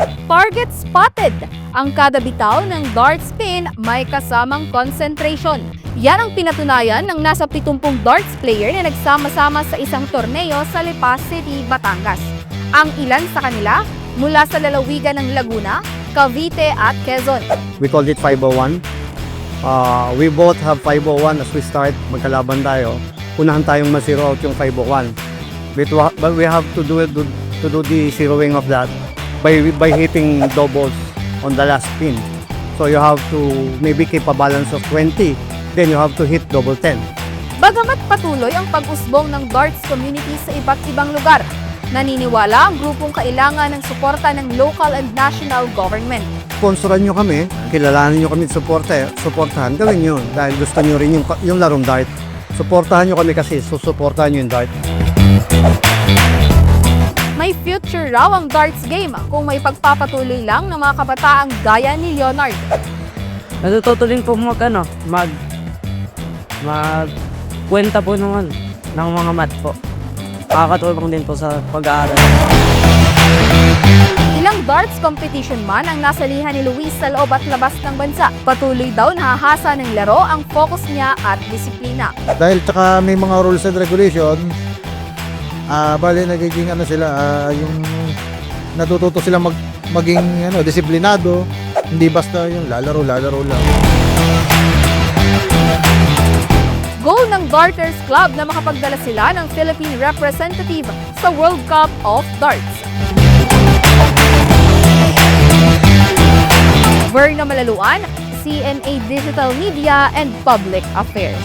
Target spotted! Ang kada bitaw ng dart spin may kasamang concentration. Yan ang pinatunayan ng nasa 70 darts player na nagsama-sama sa isang torneo sa Lipa City, Batangas. Ang ilan sa kanila mula sa lalawigan ng Laguna, Cavite at Quezon. We called it 501. Uh, we both have 501 as we start. Magkalaban tayo. Unahan tayong ma-zero out yung 501. But, we have to do it to do the zeroing of that by by hitting doubles on the last spin. So you have to maybe keep a balance of 20. Then you have to hit double 10. Bagamat patuloy ang pag-usbong ng darts community sa iba't ibang lugar, naniniwala ang grupong kailangan ng suporta ng local and national government. Sponsoran nyo kami, kilalanin nyo kami, suporta, suportahan, gawin nyo dahil gusto nyo rin yung, yung larong dart. Suportahan nyo kami kasi susuportahan nyo yung dart. May future raw ang darts game kung may pagpapatuloy lang ng mga kabataang gaya ni Leonard. Natututuloy po mag ano, mag mag kwenta po ng ano, ng mga math po. Nakakatulong din po sa pag-aaral. Ilang darts competition man ang nasalihan ni Luis sa loob at labas ng bansa. Patuloy daw nahahasa ng laro ang focus niya at disiplina. Dahil tsaka may mga rules and regulation, ah bali nagiging ano sila, ah, yung natututo sila mag, maging ano, disiplinado, hindi basta yung lalaro, lalaro lang. Goal ng Darters Club na makapagdala sila ng Philippine representative sa World Cup of Darts. Verna Malaluan, CNA Digital Media and Public Affairs.